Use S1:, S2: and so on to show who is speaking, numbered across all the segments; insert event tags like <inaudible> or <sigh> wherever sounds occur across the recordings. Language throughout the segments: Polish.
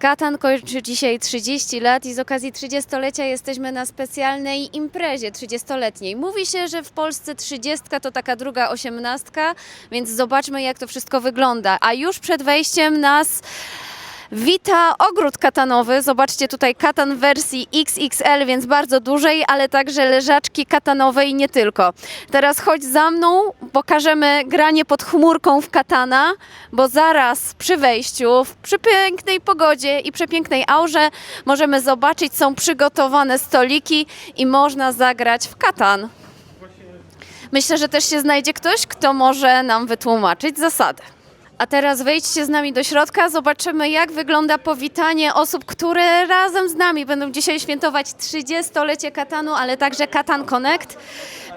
S1: Katan kończy dzisiaj 30 lat i z okazji 30-lecia jesteśmy na specjalnej imprezie 30-letniej. Mówi się, że w Polsce 30 to taka druga osiemnastka, więc zobaczmy jak to wszystko wygląda. A już przed wejściem nas wita ogród katanowy. Zobaczcie tutaj katan wersji XXL, więc bardzo dużej, ale także leżaczki katanowe i nie tylko. Teraz chodź za mną, pokażemy granie pod chmurką w katana, bo zaraz przy wejściu, przy pięknej pogodzie i przepięknej aurze możemy zobaczyć, są przygotowane stoliki i można zagrać w katan. Myślę, że też się znajdzie ktoś, kto może nam wytłumaczyć zasady. A teraz wejdźcie z nami do środka, zobaczymy jak wygląda powitanie osób, które razem z nami będą dzisiaj świętować 30-lecie Katanu, ale także Katan Connect.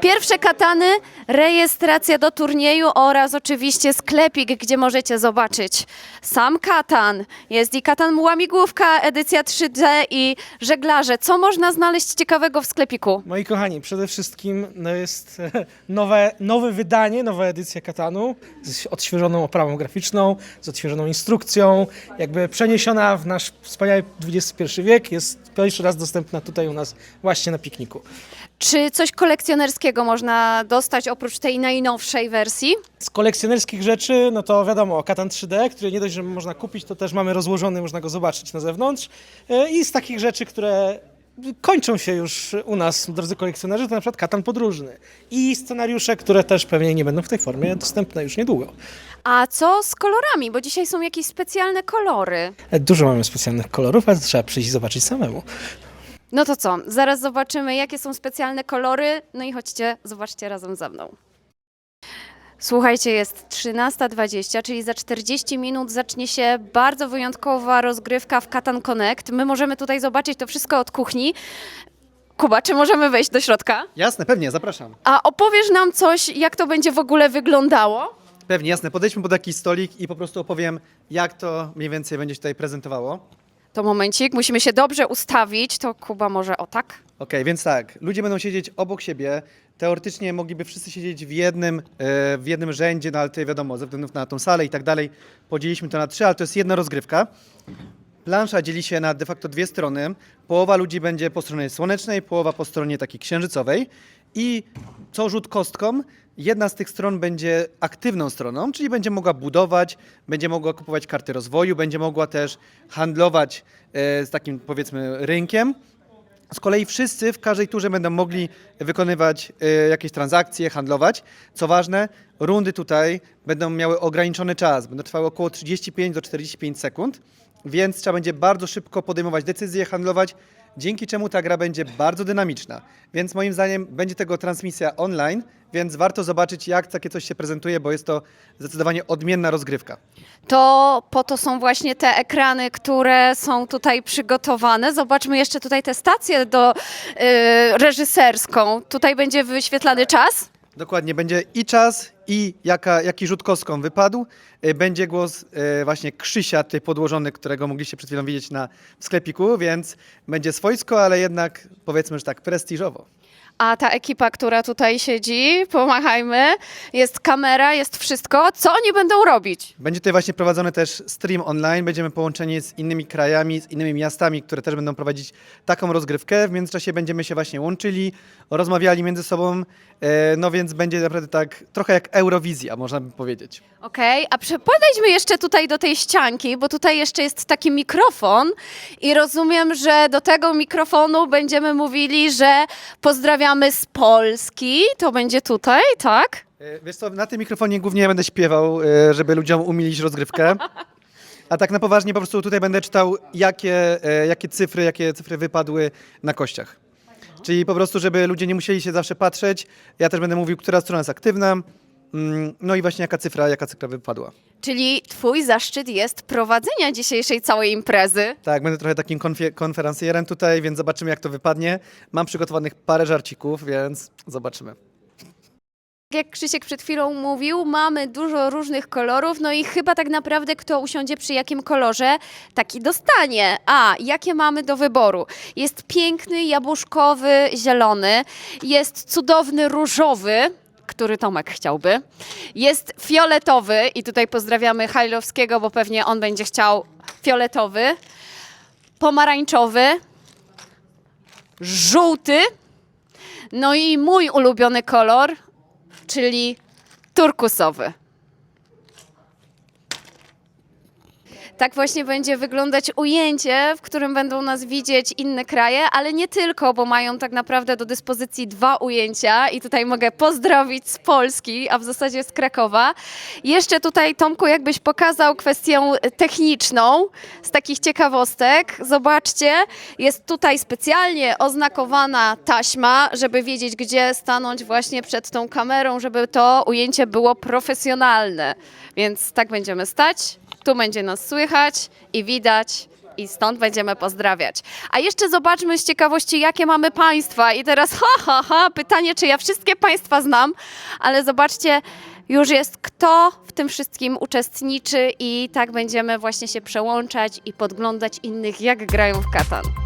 S1: Pierwsze katany, rejestracja do turnieju oraz oczywiście sklepik, gdzie możecie zobaczyć sam katan. Jest i katan Łamigłówka, edycja 3D i żeglarze. Co można znaleźć ciekawego w sklepiku?
S2: Moi kochani, przede wszystkim no jest <laughs> nowe, nowe wydanie, nowa edycja Katanu z odświeżoną oprawą graficzną, z odświeżoną instrukcją, jakby przeniesiona w nasz wspaniały XXI wiek, jest pierwszy raz dostępna tutaj u nas właśnie na pikniku.
S1: Czy coś kolekcjonerskiego można dostać oprócz tej najnowszej wersji?
S2: Z kolekcjonerskich rzeczy, no to wiadomo, Katan 3D, który nie dość, że można kupić, to też mamy rozłożony, można go zobaczyć na zewnątrz. E, I z takich rzeczy, które kończą się już u nas, drodzy kolekcjonerzy, to na przykład Katan podróżny. I scenariusze, które też pewnie nie będą w tej formie dostępne już niedługo.
S1: A co z kolorami? Bo dzisiaj są jakieś specjalne kolory.
S2: E, Dużo mamy specjalnych kolorów, ale to trzeba przyjść i zobaczyć samemu.
S1: No to co? Zaraz zobaczymy, jakie są specjalne kolory. No i chodźcie, zobaczcie razem ze mną. Słuchajcie, jest 13.20, czyli za 40 minut zacznie się bardzo wyjątkowa rozgrywka w Katan Connect. My możemy tutaj zobaczyć to wszystko od kuchni. Kuba, czy możemy wejść do środka?
S3: Jasne, pewnie, zapraszam.
S1: A opowiesz nam coś, jak to będzie w ogóle wyglądało?
S3: Pewnie, jasne. Podejdźmy pod jakiś stolik i po prostu opowiem, jak to mniej więcej będzie się tutaj prezentowało.
S1: To momencik, musimy się dobrze ustawić. To Kuba może o tak?
S3: Okej, więc tak, ludzie będą siedzieć obok siebie. Teoretycznie mogliby wszyscy siedzieć w jednym, e, w jednym rzędzie, no ale tutaj wiadomo, ze względu na tą salę i tak dalej, podzieliliśmy to na trzy, ale to jest jedna rozgrywka. Plansza dzieli się na de facto dwie strony. Połowa ludzi będzie po stronie słonecznej, połowa po stronie takiej księżycowej. I co rzut kostką, jedna z tych stron będzie aktywną stroną, czyli będzie mogła budować, będzie mogła kupować karty rozwoju, będzie mogła też handlować e, z takim powiedzmy rynkiem. Z kolei wszyscy w każdej turze będą mogli wykonywać e, jakieś transakcje, handlować. Co ważne, rundy tutaj będą miały ograniczony czas, będą trwały około 35 do 45 sekund, więc trzeba będzie bardzo szybko podejmować decyzje, handlować, dzięki czemu ta gra będzie bardzo dynamiczna. Więc moim zdaniem będzie tego transmisja online, więc warto zobaczyć, jak takie coś się prezentuje, bo jest to zdecydowanie odmienna rozgrywka.
S1: To po to są właśnie te ekrany, które są tutaj przygotowane. Zobaczmy jeszcze tutaj tę stację do y, reżyserską. Tutaj będzie wyświetlany czas.
S3: Dokładnie, będzie i czas, i jaka, jaki rzut kostką wypadł. Y, Będzie głos y, właśnie Krzysia, tutaj podłożony, którego mogliście przed chwilą widzieć na w sklepiku, więc będzie swojsko, ale jednak powiedzmy, że tak prestiżowo.
S1: A ta ekipa, która tutaj siedzi, pomachajmy, jest kamera, jest wszystko. Co oni będą robić?
S3: Będzie tutaj właśnie prowadzony też stream online, będziemy połączeni z innymi krajami, z innymi miastami, które też będą prowadzić taką rozgrywkę. W międzyczasie będziemy się właśnie łączyli, rozmawiali między sobą, e, no więc będzie naprawdę tak trochę jak Eurowizja, można by powiedzieć.
S1: Okej, a prze- podejdźmy jeszcze tutaj do tej ścianki, bo tutaj jeszcze jest taki mikrofon i rozumiem, że do tego mikrofonu będziemy mówili, że pozdrawiamy z Polski. To będzie tutaj, tak?
S3: E, Wiesz co, na tym mikrofonie głównie będę śpiewał, e, żeby ludziom umilić rozgrywkę. A tak na poważnie po prostu tutaj będę czytał, jakie, e, jakie cyfry, jakie cyfry wypadły na kościach. Czyli po prostu, żeby ludzie nie musieli się zawsze patrzeć. Ja też będę mówił, która strona jest aktywna. Mm, No i właśnie jaka cyfra, jaka cyfra wypadła.
S1: Czyli twój zaszczyt jest prowadzenia dzisiejszej całej imprezy.
S3: Tak, będę trochę takim konfie- konferencjerem tutaj, więc zobaczymy jak to wypadnie. Mam przygotowanych parę żarcików, więc zobaczymy.
S1: Jak Krzysiek przed chwilą mówił, mamy dużo różnych kolorów, no i chyba tak naprawdę kto usiądzie przy jakim kolorze, taki dostanie. A, jakie mamy do wyboru? Jest piękny, jabłuszkowy, zielony, jest cudowny różowy, który Tomek chciałby. Jest fioletowy i tutaj pozdrawiamy Hajlowskiego, bo pewnie on będzie chciał fioletowy. pomarańczowy, żółty, no i mój ulubiony kolor, czyli turkusowy. Tak właśnie będzie wyglądać ujęcie, w którym będą nas widzieć inne kraje, ale nie tylko, bo mają tak naprawdę do dyspozycji dwa ujęcia i tutaj mogę pozdrowić z Polski, a w zasadzie z Krakowa. Jeszcze tutaj Tomku jakbyś pokazał kwestię techniczną z takich ciekawostek. Zobaczcie, jest tutaj specjalnie oznakowana taśma, żeby wiedzieć gdzie stanąć właśnie przed tą kamerą, żeby to ujęcie było profesjonalne. Więc tak będziemy stać. Tu będzie nas słychać i widać. I stąd będziemy pozdrawiać. A jeszcze zobaczmy z ciekawości, jakie mamy państwa. I teraz, ha, ha, ha, pytanie, czy ja wszystkie państwa znam, ale zobaczcie, już jest kto w tym wszystkim uczestniczy, i tak będziemy właśnie się przełączać i podglądać innych, jak grają w katan.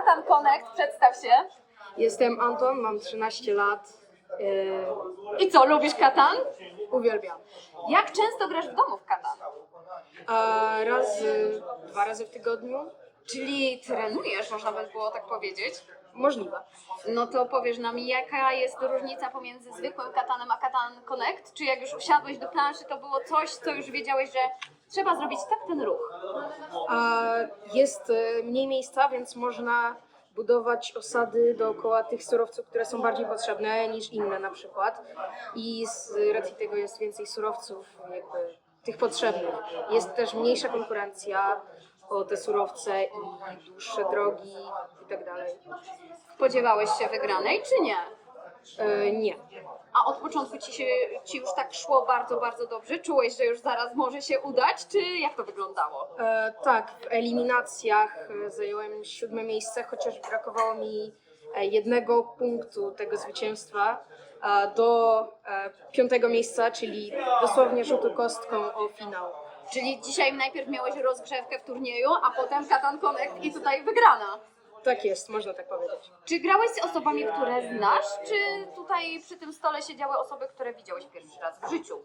S1: Katan Connect. Przedstaw się.
S4: Jestem Anton, mam 13 lat. Yy,
S1: I co, lubisz Katan?
S4: uwielbiam.
S1: Jak często grasz w domu w Katan?
S4: A raz, dwa razy w tygodniu?
S1: Czyli trenujesz, można by było tak powiedzieć.
S4: Możliwe.
S1: No to powiesz nam, jaka jest różnica pomiędzy zwykłym katanem a katan Connect? Czy jak już usiadłeś do planszy, to było coś, co już wiedziałeś, że trzeba zrobić tak ten ruch?
S4: A jest y, mniej miejsca, więc można budować osady dookoła tych surowców, które są bardziej potrzebne niż inne na przykład. I z racji tego jest więcej surowców, jakby tych potrzebnych. Jest też mniejsza konkurencja o te surowce i dłuższe drogi i tak dalej.
S1: Spodziewałeś się wygranej, czy nie?
S4: E, nie.
S1: A od początku ci, się, ci już tak szło bardzo, bardzo dobrze? Czułeś, że już zaraz może się udać, czy jak to wyglądało?
S4: E, tak, w eliminacjach e, zająłem siódme miejsce, chociaż brakowało mi e, jednego punktu tego zwycięstwa do e, piątego miejsca, czyli dosłownie rzutą kostką o finał.
S1: Czyli dzisiaj najpierw miałeś rozgrzewkę w turnieju, a potem Katan Connect i tutaj wygrana.
S4: Tak jest, można tak powiedzieć.
S1: Czy grałeś z osobami, które znasz, czy tutaj przy tym stole siedziały osoby, które widziałeś pierwszy raz w życiu?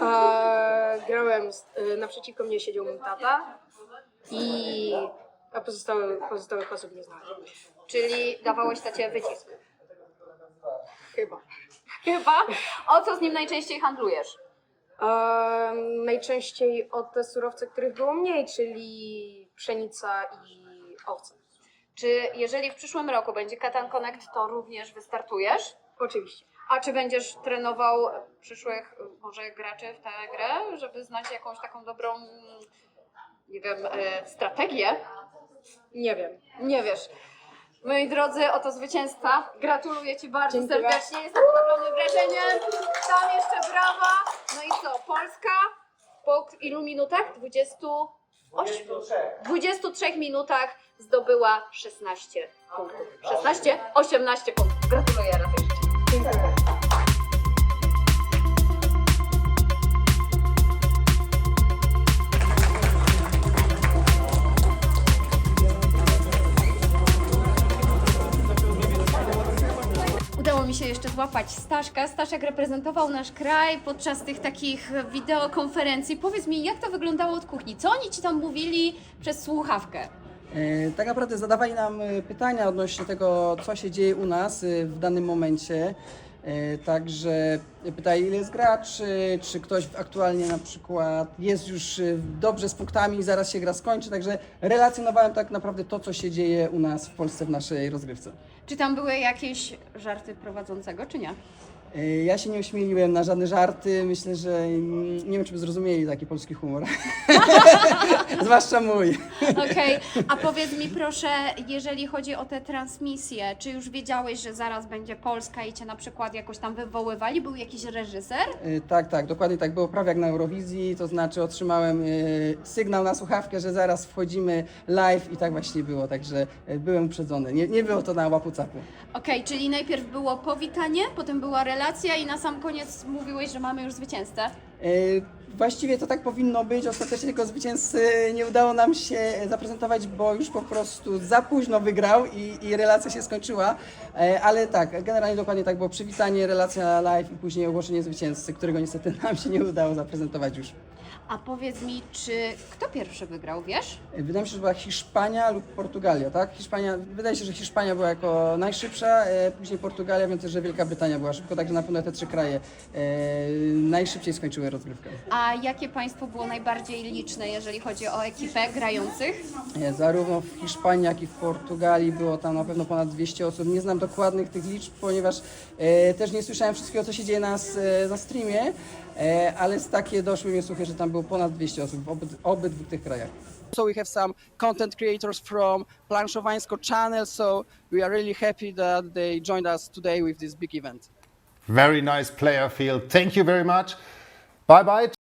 S4: E, grałem, z, e, naprzeciwko mnie siedział mój tata i a pozostałe, pozostałych osób nie znałem.
S1: Czyli dawałeś tacie wycisk?
S4: Chyba.
S1: Chyba. O co z nim najczęściej handlujesz?
S4: Najczęściej o te surowce, których było mniej, czyli pszenica i owce.
S1: Czy jeżeli w przyszłym roku będzie Katan Connect, to również wystartujesz?
S4: Oczywiście.
S1: A czy będziesz trenował przyszłych y, może graczy w tę grę, żeby znać jakąś taką dobrą, nie wiem, e, strategię?
S4: Nie wiem.
S1: Nie wiesz. Moi drodzy, oto zwycięzca. Gratuluję Ci bardzo
S4: Dziękuję.
S1: serdecznie. Jestem pod ogromnym wrażeniem. Tam jeszcze brawa. No i co, Polska po ilu minutach? 28? 23 minutach zdobyła 16 punktów. 16? 18 punktów. Gratuluję raz złapać Staszka. Staszek reprezentował nasz kraj podczas tych takich wideokonferencji. Powiedz mi, jak to wyglądało od kuchni? Co oni ci tam mówili przez słuchawkę?
S5: E, Tak naprawdę zadawali nam e, pytania odnośnie tego, co się dzieje u nas e, w danym momencie. Także pytali, ile jest graczy, czy ktoś aktualnie na przykład jest już dobrze z punktami i zaraz się gra skończy. Także relacjonowałem tak naprawdę to, co się dzieje u nas w Polsce w naszej rozgrywce.
S1: Czy tam były jakieś żarty prowadzącego, czy nie?
S5: E, Ja się nie ośmieliłem na żadne żarty. Myślę, że mm, nie wiem, czy by zrozumieli taki polski humor. <laughs> Zwłaszcza mój.
S1: Okej, a powiedz mi proszę, jeżeli chodzi o te transmisje, czy już wiedziałeś, że zaraz będzie Polska i cię na przykład jakoś tam wywoływali? Był jakiś reżyser?
S5: Y, Tak, tak, dokładnie tak było prawie jak na Eurowizji, to znaczy otrzymałem y, sygnał na słuchawkę, że zaraz wchodzimy live i tak właśnie było, także y, byłem uprzedzony. Nie, nie było to na łapu capu.
S1: Okej, czyli najpierw było powitanie, potem była relacja i na sam koniec mówiłeś, że mamy już zwycięzcę.
S5: Y, Właściwie to tak powinno być, ostatecznie tego zwycięzcy nie udało nam się zaprezentować, bo już po prostu za późno wygrał i, i relacja się skończyła, E, ale tak, generalnie dokładnie tak było, przywitanie, relacja live i później ogłoszenie zwycięzcy, którego niestety nam się nie udało zaprezentować już.
S1: A powiedz mi, czy kto pierwszy wygrał, wiesz?
S5: Wydaje mi się, że była Hiszpania lub Portugalia, tak? Hiszpania, wydaje się, że Hiszpania była jako najszybsza, e, później Portugalia, też, że Wielka Brytania była szybko, także na pewno te trzy kraje e, najszybciej skończyły rozgrywkę.
S1: A jakie państwo było najbardziej liczne, jeżeli chodzi o ekipę grających?
S5: E, zarówno w Hiszpanii, jak i w Portugalii było tam na pewno ponad 200 osób. Nie znam dokładnych tych liczb, ponieważ e, też nie słyszałem wszystkiego, co się dzieje na, e, na streamie, e, ale z takie doszły mnie słuchy, że tam było ponad 200 osób w obyd, obydwu tych krajach. So we have some content creators from Planszowańsko channel, so we are really happy that they joined us today with this big event.
S6: Very nice player field. Thank you very much. Bye bye.